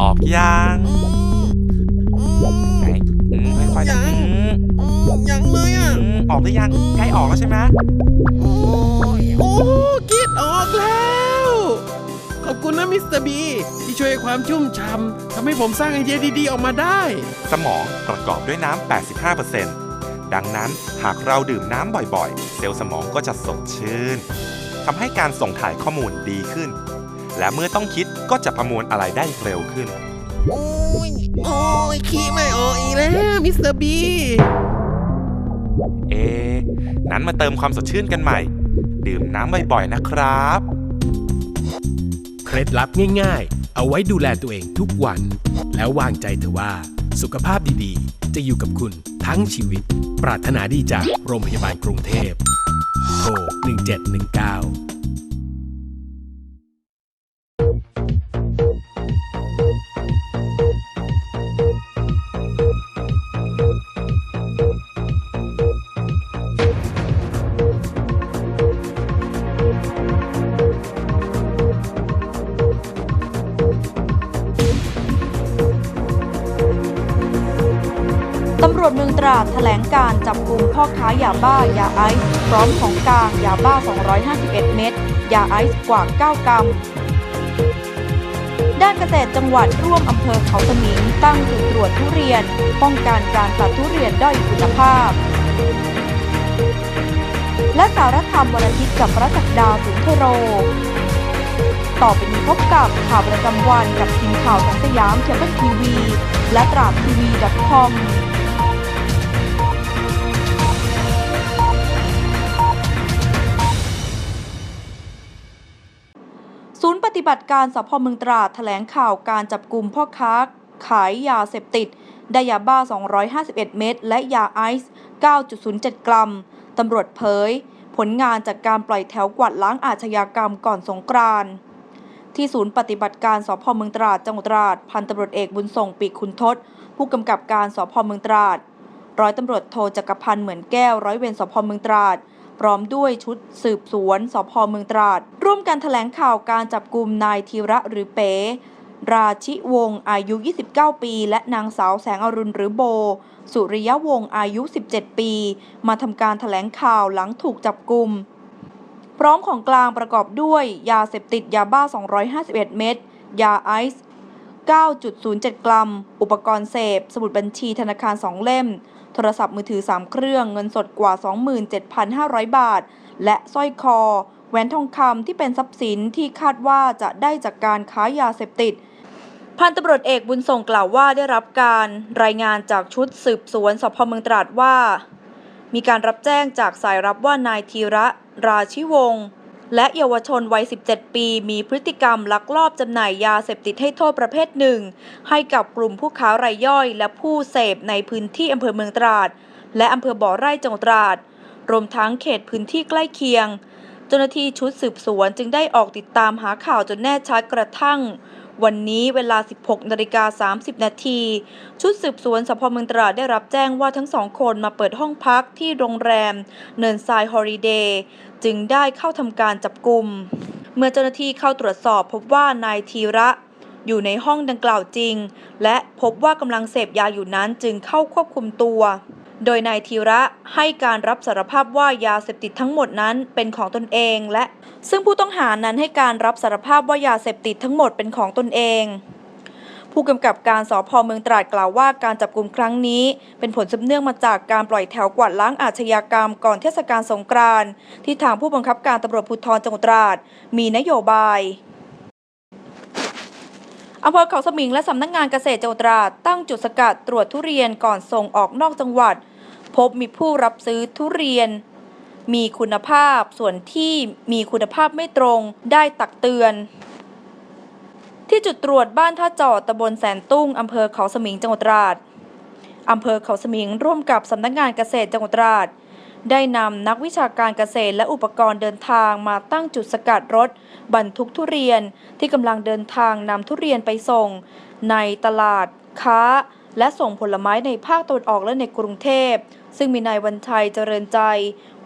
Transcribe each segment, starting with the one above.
ออกยังอืมอืมไหนอืมค่อยๆนะยังอืมอืมยังเลยอะ อืมออกหรือยังใกล้ออกแล้วใช่ไหมโอ้ยโอ้คิดออกแล้ว ขอบคุณนะมิสเตอร์บีที่ช่วยความชุ่มฉ่ำทำให้ผมสร้างไอเดียดีๆ ออกมาได้ สมองประกอบด้วยน้ำ 85%ดังนั้นหากเราดื่มน้ำบ่อยๆ เซลล์สมองก็จะสดชื่นทำให้การส่งถ่ายข้อมูลดีขึ้น และเมื่อต้องคิดก็จะประมวลอะไรได้เร็วขึ้น โอ้ย โอ้ยขี้ไม่ออกอีกแล้วมิสเตอร์บี เอะนั้นมาเติมความสดชื่นกันใหม่ ดื่มน้ำบ่อยๆนะครับ เคล็ดลับง่ายๆ เอาไว้ดูแลตัวเองทุกวัน แล้ววางใจเถอะว่า สุขภาพดีๆ จะอยู่กับคุณทั้งชีวิต ปรารถนาดีจากโรงพยาบาลกรุงเทพโทร1719 การจับกลุ่มพ่อค้ายาบ้ายาไอซ์พร้อมของกลางยาบ้า 251 เม็ดยาไอซ์กว่า 9 กรัมด้านเกษตรจังหวัดร่วมอำเภอเขาสมิงตั้งจุดตรวจทุเรียน ป้องกันการตัดทุเรียนด้อยคุณภาพ และสารธรรมวันอาทิตย์กับรัศักดาสุนทโร ต่อไปนี้พบกับข่าวประจำวันกับทีมข่าวของสยามเคเบิลทีวี และตราดทีวี .com บัติการสพเมืองตราดแถลงข่าวการจับกลุ่มพ่อค้าขายยาเสพติด ได้ยาบ้า 251 เม็ดและยาไอซ์ 9.07 กรัม ตำรวจเผย ผลงานจากการปล่อยแถวกวาดล้างอาชญากรรมก่อนสงกรานต์ที่ศูนย์ปฏิบัติการสพเมืองตราดจังหวัดตราด พันตำรวจเอกบุญส่งปีกคุณทศ ผู้กำกับการสพเมืองตราด ร้อยตำรวจโทจักรพันธ์เหมือนแก้วร้อยเวรสพเมืองตราด พร้อมด้วยชุดสืบสวนสพเมืองตราด ร่วมกันแถลงข่าวการจับกลุ่มนายธีระหรือเป๋ราชิวงศ์อายุ 29 ปี และนางสาวแสงอรุณหรือโบ สุริยวงศ์อายุ 17 ปี มาทำการแถลงข่าวหลังถูกจับกลุ่ม พร้อมของกลางประกอบด้วย ยาเสพติดยาบ้า 251 เม็ด ยาไอซ์ 9.07 กรัม อุปกรณ์เสพ สมุดบัญชีธนาคาร 2 เล่ม รศัพท์มือถือ 3 เครื่องเงินสดกว่า 27,500 บาท และสร้อยคอ แหวนทองคำที่เป็นทรัพย์สินที่คาดว่าจะได้จากการค้ายาเสพติดพันตำรวจเอกบุญส่งกล่าวว่าได้รับการรายงานจากชุดสืบสวนสพเมืองตราดว่า มีการรับแจ้งจากสายรับว่านายธีระราชิวงศ์ และเยาวชนวัย 17 ปี มีพฤติกรรมลักลอบจำหน่ายยาเสพติดให้โทษประเภทหนึ่ง ให้กับกลุ่มผู้ค้ารายย่อย และผู้เสพในพื้นที่อำเภอเมืองตราด และอำเภอบ่อไร่จังหวัดตราด รวมทั้งเขตพื้นที่ใกล้เคียง เจ้าหน้าที่ชุดสืบสวนจึงได้ออกติดตามหาข่าวจนแน่ชัดกระทั่ง วันนี้เวลา 16นาฬิกา30 นาที ชุดสืบสวนสพเมืองตราดได้รับแจ้งว่าทั้งสองคนมาเปิดห้องพักที่โรงแรม เนินทรายฮอลิเดย์ จึงได้เข้าทำการจับกลุ่ม เมื่อเจ้าหน้าที่เข้าตรวจสอบพบว่านายธีระอยู่ในห้องดังกล่าวจริง และพบว่ากำลังเสพยาอยู่นั้นจึงเข้าควบคุมตัว โดยนายธีระให้การรับสารภาพว่ายาเสพติดทั้งหมดนั้นเป็นของตนเอง และซึ่งผู้ต้องหานั้นให้การรับสารภาพว่ายาเสพติดทั้งหมดเป็นของตนเอง ผู้กำกับการสพเมืองตราดกล่าวว่าการจับกลุ่มครั้งนี้ เป็นผลสืบเนื่องมาจากการปล่อยแถวกวาดล้างอาชญากรรมก่อนเทศกาลสงกรานต์ที่ทางผู้บังคับการตำรวจภูธรจังหวัดตราดมีนโยบายอำเภอเขาสมิงและสำนักงานเกษตรจังหวัดตราดตั้งจุดสกัดตรวจทุเรียนก่อนส่งออกนอกจังหวัด พบมีผู้รับซื้อทุเรียน มีคุณภาพส่วนที่มีคุณภาพไม่ตรงได้ตักเตือน ที่จุดตรวจบ้านท่าจอดตำบลแสนตุ้งอำเภอเขาสมิงจังหวัดตราดอำเภอเขาสมิงร่วมกับสำนักงานเกษตรจังหวัดตราด ได้นำนักวิชาการเกษตรและอุปกรณ์เดินทางมาตั้งจุดสกัดรถ บรรทุกทุเรียนที่กำลังเดินทางนำทุเรียนไปส่ง ในตลาด ค้า และส่งผลไม้ในภาคตะวันออกและในกรุงเทพ ซึ่งมีนายวันชัยเจริญใจ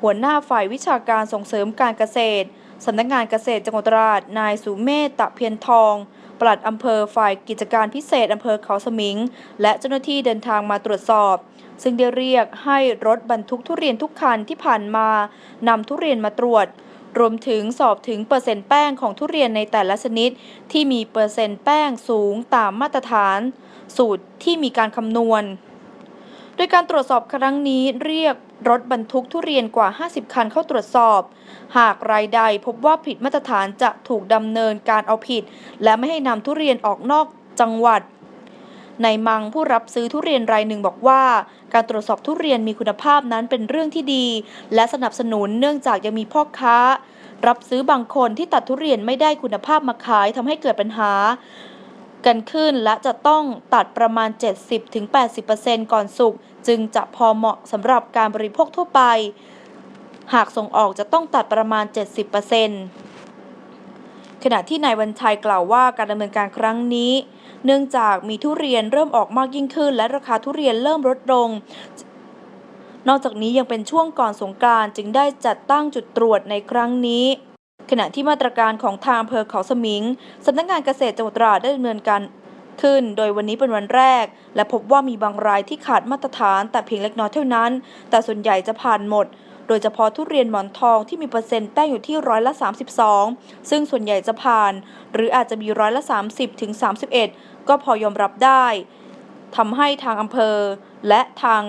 หัวหน้าฝ่ายวิชาการส่งเสริมการเกษตรสำนักงานเกษตรจังหวัดตราด นายสุเมธตะเพียรทอง ปลัดอำเภอฝ่ายกิจการพิเศษอำเภอเขาสมิง และเจ้าหน้าที่เดินทางมาตรวจสอบ ซึ่งได้เรียกให้รถบรรทุกทุเรียนทุกคันที่ผ่านมานำทุเรียนมาตรวจ รวมถึงสอบถึงเปอร์เซ็นต์แป้งของทุเรียนในแต่ละชนิด ที่มีเปอร์เซ็นต์แป้งสูงตามมาตรฐาน สูตรที่มีการคำนวณ โดยการตรวจสอบครั้งนี้เรียก รถบรรทุกทุเรียนกว่า 50 คันเข้าตรวจสอบ หากรายใดพบว่าผิดมาตรฐานจะถูกดำเนินการเอาผิด และไม่ให้นำทุเรียนออกนอกจังหวัดในายมังผู้รับซื้อทุเรียนรายหนึ่งบอกว่า การตรวจสอบทุเรียนมีคุณภาพนั้นเป็นเรื่องที่ดี และสนับสนุนเนื่องจากยังมีพ่อค้า รับซื้อบางคนที่ตัดทุเรียนไม่ได้คุณภาพมาขายทำให้เกิดปัญหา กันขึ้นและจะต้องตัดประมาณ 70-80%ก่อนสุก จึงจะพอเหมาะสำหรับการบริโภคทั่วไป หากส่งออกจะต้องตัดประมาณ 70%ขณะที่นายวันชัยกล่าวว่าการดำเนินการครั้งนี้ เนื่องจากมีทุเรียนเริ่มออกมากยิ่งขึ้น และราคาทุเรียนเริ่มลดลงนอกจากนี้ยังเป็นช่วงก่อนสงกรานต์จึงได้จัดตั้งจุดตรวจในครั้งนี้ ขณะที่มาตรการของทางอำเภอเขาสมิงสำนักงานเกษตรจังหวัดตราดได้ดำเนินการ ขึ้น โดยวันนี้เป็นวันแรก และพบว่ามีบางรายที่ขาดมาตรฐานแต่เพียงเล็กน้อยเท่านั้น แต่ส่วนใหญ่จะผ่านหมด โดยเฉพาะทุเรียนหมอนทองที่มีเปอร์เซ็นต์แป้งอยู่ที่ร้อยละ 32 ซึ่งส่วนใหญ่จะผ่าน หรืออาจจะมีร้อยละ 30ถึง31 ก็พอยอมรับได้ทำให้ทางอำเภอ และทาง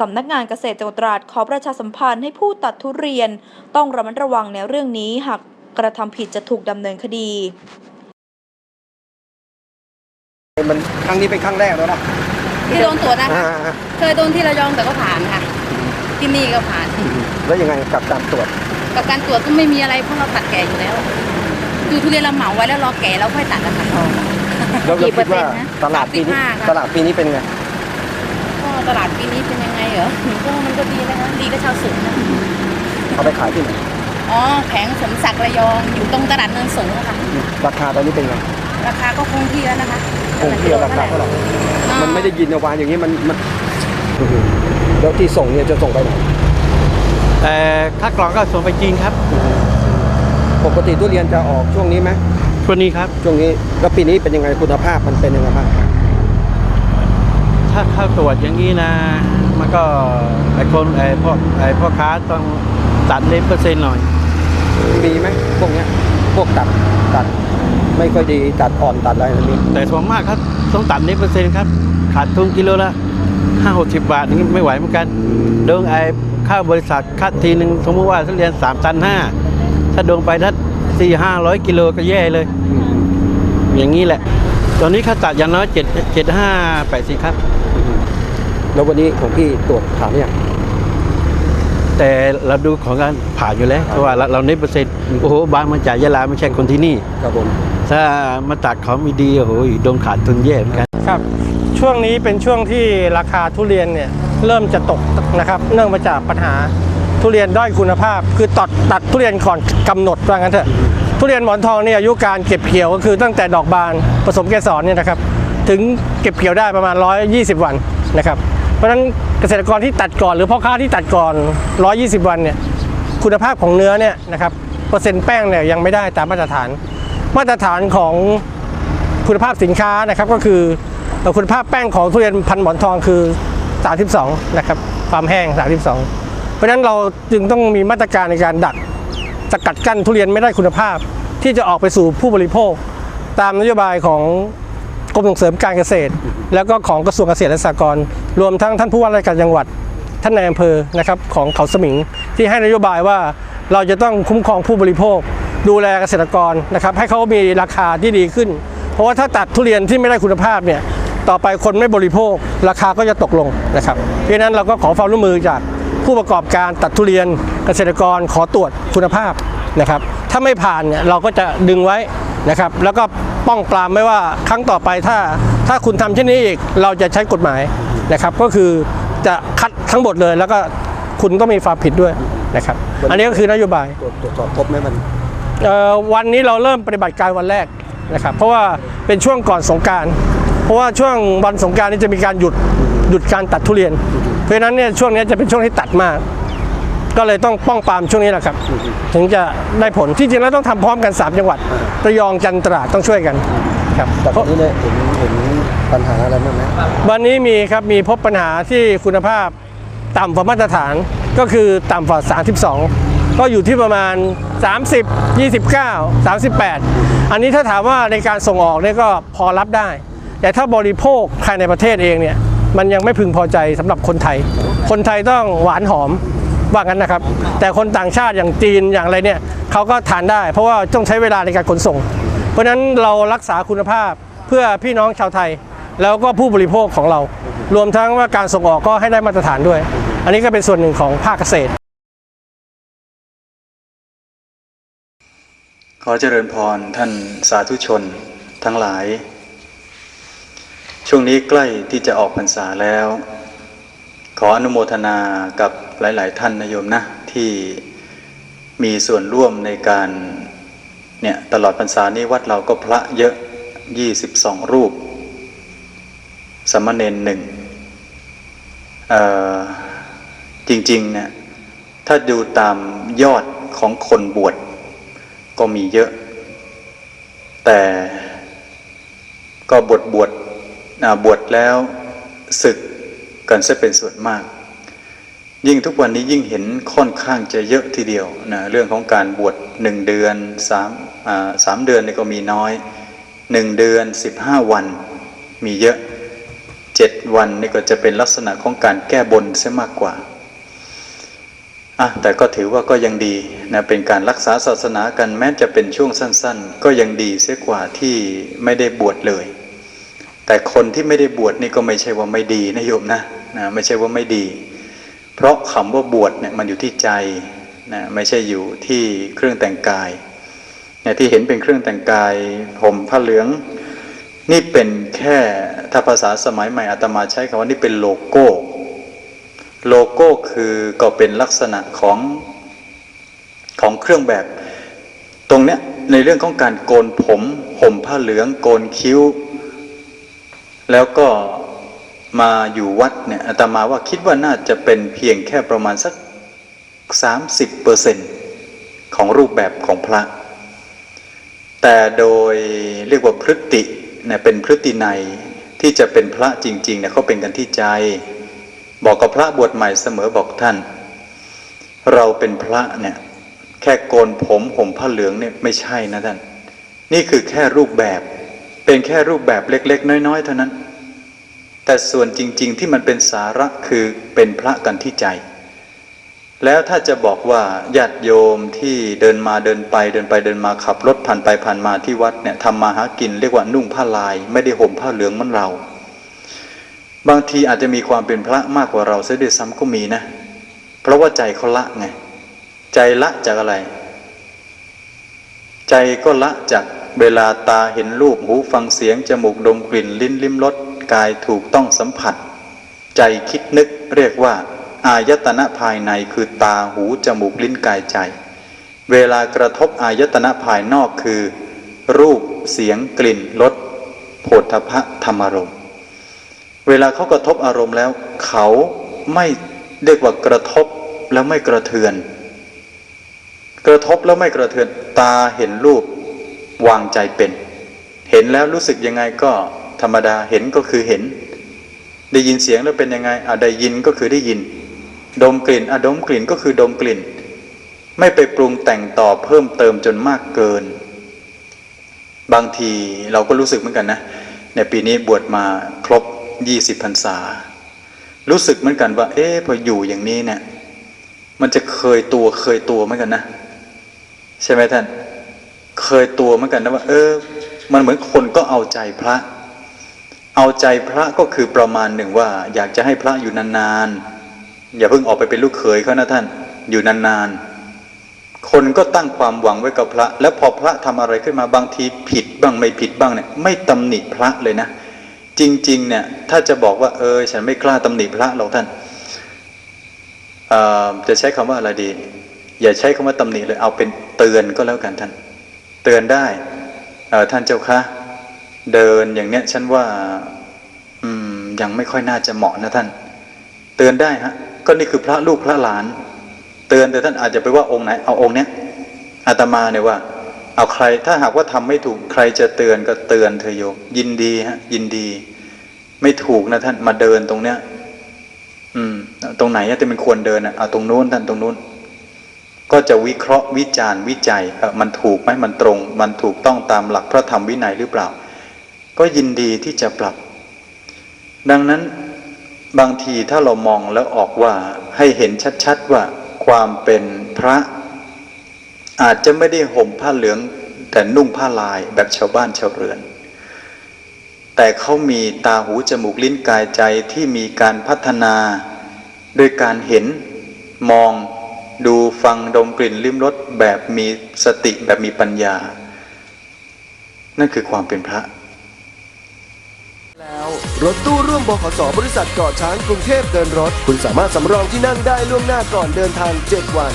สำนักงานเกษตรจังหวัดตราดขอประชาสัมพันธ์ให้ผู้ตัดทุเรียน ต้องระมัดระวังในเรื่องนี้หากกระทำผิดจะถูกดำเนินคดี มันครั้งนี้เป็นครั้งแรกแล้วนะที่โดนตรวจนะคะอ่าเคยโดนที่ระยองแต่ก็ผ่านค่ะ ที่นี่ก็ผ่าน แล้วยังไงกับการตรวจ กับการตรวจก็ไม่มีอะไรเพราะเราตัดแก่อยู่แล้วคือทุเรียนเราเหมาไว้แล้วรอแก่แล้วค่อยตัดนะคะแล้วเรากี่เปคิอดร์เซ็นว่าต์นะตลาดปีนี้35ค่ะตลาดปีนี้เป็นไงก็ตลาดปีนี้เป็นยังไงเหรอหนูก็มันก็ดีนะคะดีก็ชาวสวนนะเอาไปขายที่ไหนอ๋อแผงสมศักดิ์ระยองอยู่ตรงตลาดเนินสูงอะค่ะราคาตอนนี้เป็นไง ราคาก็คงที่แล้วนะคะคงที่ราคาเท่าไหร่อ่ามันไม่ได้ยินเอาวางอย่างนี้มันมันอื้อหือแล้วที่ส่งเนี่ยจะส่งไปไหนแต่ถ้ากล่องก็ส่งไปจีนครับ ปกติทุเรียนจะออกช่วงนี้ไหมช่วงนี้ครับ ช่วงนี้แล้วปีนี้เป็นยังไงคุณภาพมันเป็นยังไงบ้างถ้าเข้าตรวจอย่างนี้นะ มันก็ไอ้คนไอ้พวกไอ้พ่อค้าต้องตัดเลเปอร์เซ็นต์หน่อย มีไหมพวกเนี้ยพวกตัดตัด ไม่ค่อยดีตัดอ่อนตัดอะไรนะมีแต่ส่วนมากครับต้องตัดเลเปอร์เซ็นต์ครับขาดทุนกิโลละห้าหกสิบบาทนี่ไม่ไหวเหมือนกันโดงไอ้ค่าบริษัทค่าทีหนึ่งสมมติว่าทุเรียนสามตันห้าถ้าโดงไปถ้าสี่ห้าร้อยกิโลก็แย่เลยอืมอย่างนี้แหละ ตอนนี้ค่าตัดอย่างน้อยเจ็ดเจ็ดห้าแปดสิครับ แล้ววันนี้ของพี่ตรวจถามยังแต่เราดูของการผ่านอยู่แล้วเพราะว่าเราเราเน้นเปอร์เซ็นต์โอ้โหบางมาจากยะลาไม่ใช่คนที่นี่ครับผม ถ้ามาตัดขาไม่ดีโอ้โหโดนขาดทุนแย่เหมือนกันครับ ช่วงนี้เป็นช่วงที่ราคาทุเรียนเนี่ยเริ่มจะตกนะครับ เนื่องมาจากปัญหาทุเรียนด้อยคุณภาพ คือตัดตัดทุเรียนก่อนกำหนดว่างั้นเถอะทุเรียนหมอนทองเนี่ยอายุการเก็บเกี่ยวก็คือตั้งแต่ดอกบานผสมเกสรเนี่ยนะครับถึงเก็บเกี่ยวได้ประมาณ 120 วันนะครับ เพราะฉะนั้นเกษตรกรที่ตัดก่อนหรือพ่อค้าที่ตัดก่อน 120 วันเนี่ยคุณภาพของเนื้อเนี่ยนะครับเปอร์เซ็นต์แป้งเนี่ยยังไม่ได้ตามมาตรฐาน มาตรฐานของคุณภาพสินค้านะครับก็คือคุณภาพแป้งของทุเรียนพันหมอนทองคือ 32 นะครับ ความแห้ง 32 เพราะฉะนั้นเราจึงต้องมีมาตรการในการดักสกัดกั้นทุเรียนไม่ได้คุณภาพ ที่จะออกไปสู่ผู้บริโภค ตามนโยบายของกรมส่งเสริมการเกษตร แล้วก็ของกระทรวงเกษตรและสหกรณ์รวมทั้งท่านผู้ว่าราชการจังหวัดท่านนายอำเภอนะครับของเขาสมิงที่ให้นโยบายว่าเราจะต้องคุ้มครองผู้บริโภค ดูแลเกษตรกรนะครับให้เขามีราคาที่ดีขึ้น เพราะว่าถ้าตัดทุเรียนที่ไม่ได้คุณภาพเนี่ยต่อไปคนไม่บริโภค ราคาก็จะตกลงนะครับเพราะนั้นเราก็ขอความร่วมมือจากผู้ประกอบการตัดทุเรียนเกษตรกรขอตรวจคุณภาพนะครับถ้าไม่ผ่านเนี่ยเราก็จะดึงไว้นะครับแล้วก็ป้องปรามไม่ว่าครั้งต่อไปถ้าถ้าคุณทำเช่นนี้อีกเราจะใช้กฎหมายนะครับก็คือจะคัดทั้งหมดเลย แล้วก็คุณต้องมีความผิดด้วยนะครับอันนี้ก็คือนโยบายตรวจสอบพบไหมมัน วันนี้เราเริ่มปฏิบัติการวันแรกนะครับเพราะว่าเป็นช่วงก่อนสงกรารเพราะว่าช่วงวันสงกรารนี้จะมีการหยุดหยุดการตัดทุเรียน เพราะฉะนั้นเนี่ยช่วงนี้จะเป็นช่วงที่ตัดมาก ก็เลยต้องป้องปรามช่วงนี้แหละครับ ถึงจะได้ผลที่จริงแล้วต้องทำพร้อมกัน 3 จังหวัดระยองจันทร์ตราดต้องช่วยกันครับแต่ตอนนี้เนี่ยเห็นเห็นปัญหาอะไรบ้างไหมวันนี้มีครับมีพบปัญหาที่คุณภาพต่ำกว่ามาตรฐานก็คือต่ำกว่า 32 ก็อยู่ที่ประมาณ 30 29 38 อันนี้ถ้าถามว่าในการส่งออกเนี่ยก็พอรับได้ แต่ถ้าบริโภคภายในประเทศเองเนี่ยมันยังไม่พึงพอใจสำหรับคนไทย คนไทยต้องหวานหอมว่างั้นนะครับ แต่คนต่างชาติอย่างจีนอย่างอะไรเนี่ยเขาก็ทานได้ เพราะว่าต้องใช้เวลาในการขนส่ง เพราะฉะนั้นเรารักษาคุณภาพเพื่อพี่น้องชาวไทย แล้วก็ผู้บริโภคของเรา รวมทั้งว่าการส่งออกก็ให้ได้มาตรฐานด้วย อันนี้ก็เป็นส่วนหนึ่งของภาคเกษตร ขอเจริญพรท่านสาธุชนทั้งหลาย ช่วงนี้ใกล้ที่จะออกพรรษาแล้ว ขออนุโมทนากับหลาย ๆ ท่านนะโยมนะ ที่มีส่วนร่วมในการเนี่ยตลอดพรรษานี้วัดเราก็พระเยอะ22รูปสามเณรหนึ่งจริง ๆ เนี่ยถ้าดูตามยอดของคนบวช ก็มีเยอะ แต่ก็บวชบวชบวชแล้วศึกกันซะเป็นส่วนมาก ยิ่งทุกวันนี้ยิ่งเห็นค่อนข้างจะเยอะทีเดียวนะเรื่องของการบวชหนึ่งเดือนสามสามเดือนนี่ก็มีน้อยหนึ่งเดือนสิบห้าวันมีเยอะเจ็ดวันนี่ก็จะเป็นลักษณะของการแก้บนซะมากกว่า อะแต่ก็ถือว่าก็ยังดีนะเป็นการรักษาศาสนากันแม้จะเป็นช่วงสั้น ๆ ก็ยังดีเสียกว่าที่ไม่ได้บวชเลย แต่คนที่ไม่ได้บวชนี่ก็ไม่ใช่ว่าไม่ดีนะโยมนะนะไม่ใช่ว่าไม่ดี เพราะคำว่าบวชเนี่ยมันอยู่ที่ใจนะไม่ใช่อยู่ที่เครื่องแต่งกายเนี่ยที่เห็นเป็นเครื่องแต่งกายผมผ้าเหลือง นี่เป็นแค่ถ้าภาษาสมัยใหม่อาตมาใช้คำว่านี่เป็นโลโก้ โลโก้คือก็เป็นลักษณะของของเครื่องแบบ ตรงเนี้ยในเรื่องของการโกนผมห่มผ้าเหลืองโกนคิ้ว แล้วก็มาอยู่วัดเนี่ยอาตมาว่าคิดว่าน่าจะเป็นเพียงแค่ประมาณสัก 30เปอร์เซนของรูปแบบของพระ แต่โดยเรียกว่าพฤติเนี่ยเป็นพฤติในที่จะเป็นพระจริงๆเนี่ยเขาเป็นกันที่ใจ บอกกับพระบวชใหม่เสมอบอกท่าน เราเป็นพระเนี่ย แค่โกนผมห่มผ้าเหลืองเนี่ยไม่ใช่นะท่าน นี่คือแค่รูปแบบ เป็นแค่รูปแบบเล็ก ๆ น้อยๆเท่านั้น แต่ส่วนจริง ๆ ที่มันเป็นสาระคือเป็นพระกันที่ใจ แล้วถ้าจะบอกว่าญาติโยมที่เดินมาเดินไป เดินไปเดินมาขับรถผ่านไปผ่านมาที่วัดเนี่ยทำมาหากินเรียกว่านุ่งผ้าลาย ไม่ได้ห่มผ้าเหลืองเหมันเรา บางทีอาจจะมีความเป็นพระมากกว่าเราเสียด้วยซ้ำก็มีนะ เพราะว่าใจเขาละไง ใจละจากอะไร ใจก็ละจากเวลาตาเห็นรูปหูฟังเสียง จมูกดมกลิ่นลิ้นลิ้มรสกายถูกต้องสัมผัส ใจคิดนึกเรียกว่า อายตนะภายในคือตาหู จมูกลิ้นกายใจ เวลากระทบอายตนะภายนอกคือ รูปเสียงกลิ่นรสโผฏฐะธรรมรมณ์ เวลาเขากระทบอารมณ์แล้ว เขาไม่เรียกว่ากระทบแล้วไม่กระเทือน กระทบแล้วไม่กระเทือน ตาเห็นรูปวางใจเป็น เห็นแล้วรู้สึกยังไงก็ธรรมดาเห็นก็คือเห็น ได้ยินเสียงแล้วเป็นยังไงอะได้ยินก็คือได้ยิน ดมกลิ่นอะดมกลิ่นก็คือดมกลิ่น ไม่ไปปรุงแต่งต่อเพิ่มเติมจนมากเกิน บางทีเราก็รู้สึกเหมือนกันนะในปีนี้บวชมาครบ ยี่สิบพรรษา รู้สึกเหมือนกันว่า เอ๊ะพออยู่อย่างนี้เนี่ย มันจะเคยตัวเคยตัวเหมือนกันนะ ใช่ไหมท่าน เคยตัวเหมือนกันนะว่า เออ มันเหมือนคนก็เอาใจพระ เอาใจพระก็คือประมาณหนึ่งว่า อยากจะให้พระอยู่นานๆ อย่าเพิ่งออกไปเป็นลูกเขยเขานะท่าน อยู่นานๆคนก็ตั้งความหวังไว้กับพระ แล้วพอพระทำอะไรขึ้นมาบางทีผิดบ้างไม่ผิดบ้างเนี่ยไม่ตำหนิพระเลยนะ จริง ๆ เนี่ย ถ้าจะบอกว่า เออ ฉันไม่กล้าตำหนิพระหรอกท่านจะใช้คำว่าอะไรดี อย่าใช้คำว่าตำหนิเลย เอาเป็นเตือนก็แล้วกันท่าน เตือนได้เออท่านเจ้าคะเดินอย่างเนี้ย ฉันว่า อืม ยังไม่ค่อยน่าจะเหมาะนะท่าน เตือนได้ฮะ ก็นี่คือพระลูกพระหลาน เตือนแต่ท่านอาจจะไปว่าองค์ไหน เอาองค์เนี้ยอาตมาเนี่ยว่า เอาใครถ้าหากว่าทำไม่ถูกใครจะเตือนก็เตือนเธอโยม ยินดีฮะ ยินดี ไม่ถูกนะท่านมาเดินตรงเนี้ย อืม ตรงไหนอะที่มันควรเดินอะเอาตรงนู้นท่านตรงนู้น ก็จะวิเคราะห์วิจารณ์วิจัยเออมันถูกไหมมันตรง มันถูกต้องตามหลักพระธรรมวินัยหรือเปล่า ก็ยินดีที่จะปรับ ดังนั้นบางทีถ้าเรามองแล้วออกว่าให้เห็นชัดๆว่าความเป็นพระ อาจจะไม่ได้ห่มผ้าเหลือง แต่นุ่งผ้าลายแบบชาวบ้านชาวเรือน แต่เขามีตาหูจมูกลิ้นกายใจที่มีการพัฒนา โดยการเห็นมองดูฟังดมกลิ่นลิ้มรสแบบมีสติแบบมีปัญญา นั่นคือความเป็นพระ แล้วรถตู้ร่วมบขสบริษัทเกาะช้างกรุงเทพเดินรถ คุณสามารถสำรองที่นั่งได้ล่วงหน้าก่อนเดินทาง 7 วัน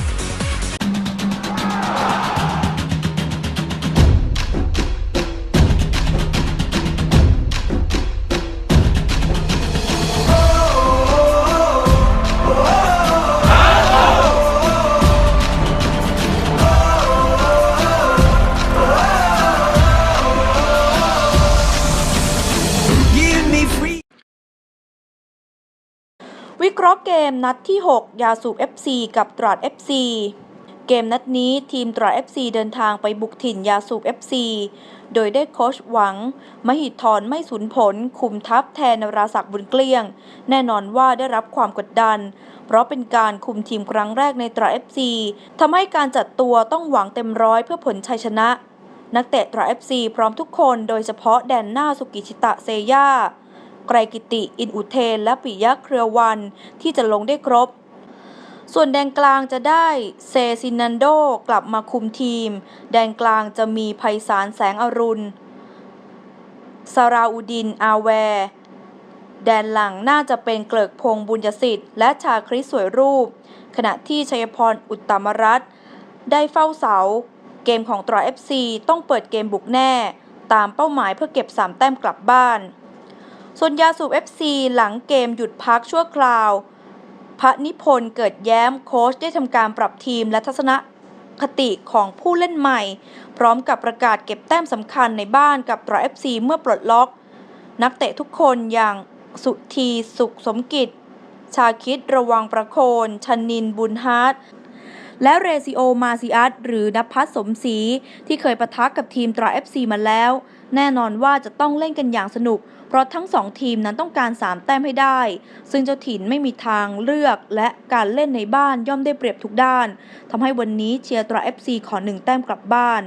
เกมนัดที่ 6 ยาสูบ FC กับตราด FC เกมนัดนี้ทีมตราด FC เดินทางไปบุกถิ่นยาสูบ FC โดยได้โค้ชหวัง มหิทรไม่สูญผล คุมทัพแทนนราศักดิ์บุญเกลี้ยง แน่นอนว่าได้รับความกดดัน เพราะเป็นการคุมทีมครั้งแรกในตรา FC ทำให้การจัดตัวต้องหวังเต็มร้อยเพื่อผลชัยชนะ นักเตะตรา FC พร้อมทุกคนโดยเฉพาะแดนหน้าสุกิชิตะเซย่า ไกรกิติ อินอุเทน และปิยะเครือวัน ที่จะลงได้ครบ ส่วนแดนกลางจะได้เซซินันโดกลับมาคุมทีม แดนกลางจะมีไพศาลแสงอรุณสราอุดิน อาแวร์แดนหลังน่าจะเป็นเกลิกพงบุญยสิทธิ์และชาคริสสวยรูป ขณะที่ชัยพรอุตตมรัตน์ได้เฝ้าเสา เกมของตรา FC ต้องเปิดเกมบุกแน่ ตามเป้าหมายเพื่อเก็บ 3 แต้มกลับบ้าน ส่วนยาสูบ FC หลังเกมหยุดพักชั่วคราว พระนิพนธ์เกิดแย้มโค้ชได้ทำการปรับทีมและทัศนคติของผู้เล่นใหม่ พร้อมกับประกาศเก็บแต้มสำคัญในบ้านกับตรา FC เมื่อปลดล็อก นักเตะทุกคนอย่างสุธีสุขสมกิจ ชาคิดระวังประโคน ชนินบุญฮาร์ดและเรซิโอมาซิอัสหรือนภัสสมศรีที่เคยปะทะกับทีมตรา FC มาแล้ว แน่นอนว่าจะต้องเล่นกันอย่างสนุก เพราะทั้งสองทีมนั้นต้องการ 3 แต้มให้ได้ ซึ่งเจ้าถิ่นไม่มีทางเลือกและการเล่นในบ้านย่อมได้เปรียบทุกด้านทำให้วันนี้เชียร์ตรา FC ขอหนึ่งแต้มกลับบ้าน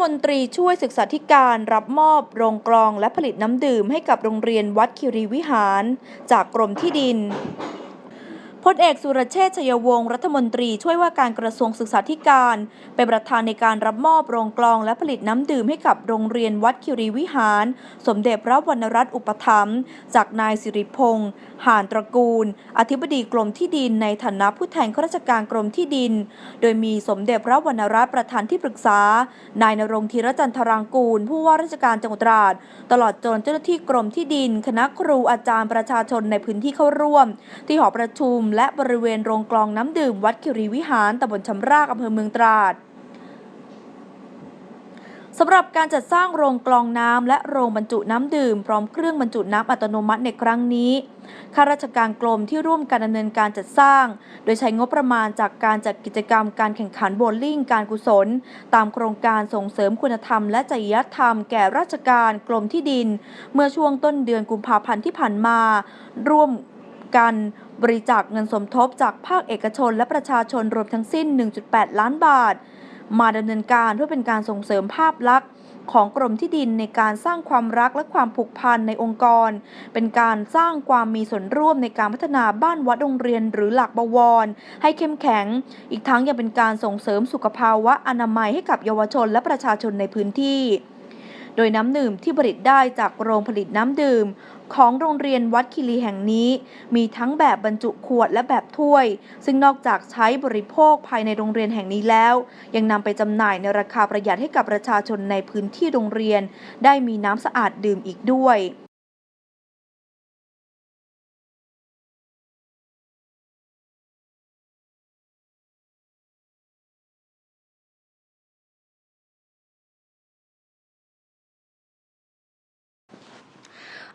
มนตรีช่วยศึกษาธิการรับมอบโรงกลองและผลิตน้ำดื่มให้กับโรงเรียนวัดคิรีวิหาร จากกรมที่ดิน พลเอกสุรเชษฐ์ชยวงศ์รัฐมนตรีช่วยว่าการกระทรวงศึกษาธิการ เป็นประธานในการรับมอบโรงกลองและผลิตน้ำดื่มให้กับโรงเรียนวัดคิรีวิหาร สมเด็จพระวรรณรัตน์อุปถัมภ์จากนายสิริพงษ์ห่านตระกูล อธิบดีกรมที่ดินในฐานะผู้แทนข้าราชการกรมที่ดิน โดยมีสมเด็จพระวรรณรัตน์ประธานที่ปรึกษา นายนรงธีรจันทรางกูล ผู้ว่าราชการจังหวัดตราด ตลอดจนเจ้าหน้าที่กรมที่ดิน คณะครูอาจารย์ประชาชนในพื้นที่เข้าร่วม ที่หอประชุมและบริเวณโรงกลองน้ำดื่มวัดคิรีวิหารตำบลชำรากอำเภอเมืองตราดสำหรับการจัดสร้างโรงกลองน้ำและโรงบรรจุน้ำดื่ม พร้อมเครื่องบรรจุน้ำอัตโนมัติในครั้งนี้ข้าราชการกรมที่ร่วมการดำเนินการจัดสร้าง โดยใช้งบประมาณจากการจัดกิจกรรมการแข่งขันโบว์ลิ่งการกุศล ตามโครงการส่งเสริมคุณธรรมและจริยธรรมแก่ราชการกรมที่ดิน เมื่อช่วงต้นเดือนกุมภาพันธ์ที่ผ่านมา ร่วม กัน บริจาคเงินสมทบจากภาคเอกชนและประชาชนรวมทั้งสิ้น 1.8 ล้านบาท มาดำเนินการเพื่อเป็นการส่งเสริมภาพลักษณ์ของกรมที่ดินในการสร้างความรักและความผูกพันในองค์กร เป็นการสร้างความมีส่วนร่วมในการพัฒนาบ้านวัดโรงเรียนหรือหลักบวร ให้เข้มแข็ง อีกทั้งยังเป็นการส่งเสริมสุขภาวะอนามัยให้กับเยาวชนและประชาชนในพื้นที่ โดยน้ำดื่มที่ผลิตได้จากโรงผลิตน้ำดื่ม ของโรงเรียนวัดคิรีแห่งนี้ มีทั้งแบบบรรจุขวดและแบบถ้วย ซึ่งนอกจากใช้บริโภคภายในโรงเรียนแห่งนี้แล้ว ยังนำไปจำหน่ายในราคาประหยัดให้กับประชาชนในพื้นที่โรงเรียน ได้มีน้ำสะอาดดื่มอีกด้วย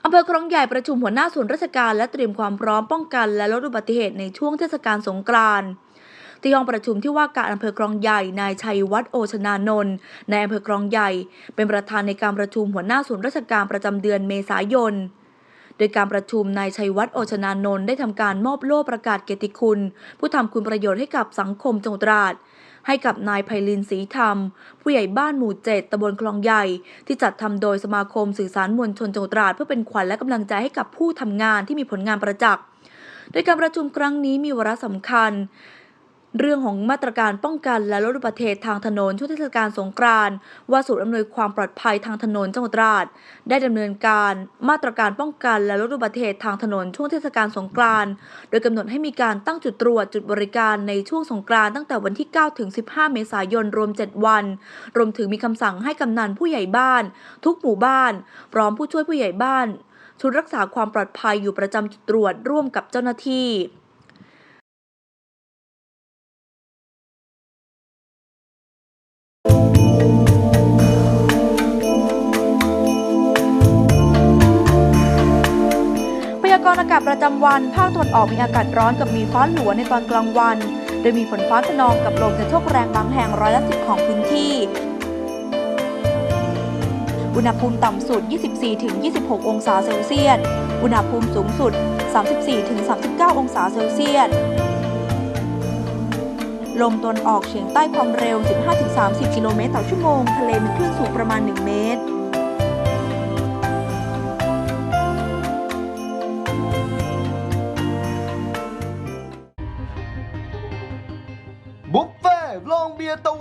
อำเภอครองใหญ่ประชุมหัวหน้าส่วนราชการและเตรียมความพร้อมป้องกันและลดอุบัติเหตุในช่วงเทศกาลสงกรานต์ที่ห้องประชุมที่ว่าการอำเภอครองใหญ่นายชัยวัฒน์โอชนานนท์ในอำเภอครองใหญ่ เป็นประธานในการประชุมหัวหน้าส่วนราชการประจำเดือนเมษายนโดยการประชุมนายชัยวัฒน์โอชนานนท์ได้ทำการมอบโล่ประกาศเกียรติคุณ ผู้ทำคุณประโยชน์ให้กับสังคมจังหวัดตราด ให้กับนายไพลินศรีธรรม ผู้ใหญ่บ้านหมู่เจ็ดตำบลคลองใหญ่ ที่จัดทำโดยสมาคมสื่อสารมวลชนจังหวัดตราดเพื่อเป็นขวัญและกำลังใจให้กับผู้ทำงานที่มีผลงานประจักษ์โดยการประชุมครั้งนี้มีวาระสำคัญ เรื่องของมาตรการป้องกันและลดอุบัติเหตุทางถนนช่วงเทศกาลสงกรานต์ว่าศูนย์อำนวยความปลอดภัยทางถนนจังหวัดตราดได้ดำเนินการมาตรการป้องกันและลดอุบัติเหตุทางถนนช่วงเทศกาลสงกรานต์โดยกำหนดให้มีการตั้งจุดตรวจจุดบริการในช่วงสงกรานต์ตั้งแต่วันที่ 9 ถึง 15 เมษายนรวม 7 วัน รวมถึงมีคำสั่งให้กำนันผู้ใหญ่บ้าน ทุกหมู่บ้าน พร้อมผู้ช่วยผู้ใหญ่บ้าน ชุดรักษาความปลอดภัยอยู่ประจำจุดตรวจร่วมกับเจ้าหน้าที่ากรณ์อากาศประจำวัน ภาคตะวันออกมีอากาศร้อนกับมีฟ้าหลัวในตอนกลางวัน โดยมีฝนฟ้าขนองกับลมกระโชกแรงบางแห่งร้อยละสิบของพื้นที่ อุณหภูมิต่ำสุด 24-26 องศาเซลเซียส อุณหภูมิสูงสุด 34-39 องศาเซลเซียส ลมตะวันออกเฉียงใต้ความเร็ว 15-30 กิโลเมตรต่อชั่วโมง ทะเลมีคลื่นสูงประมาณ 1 เมตร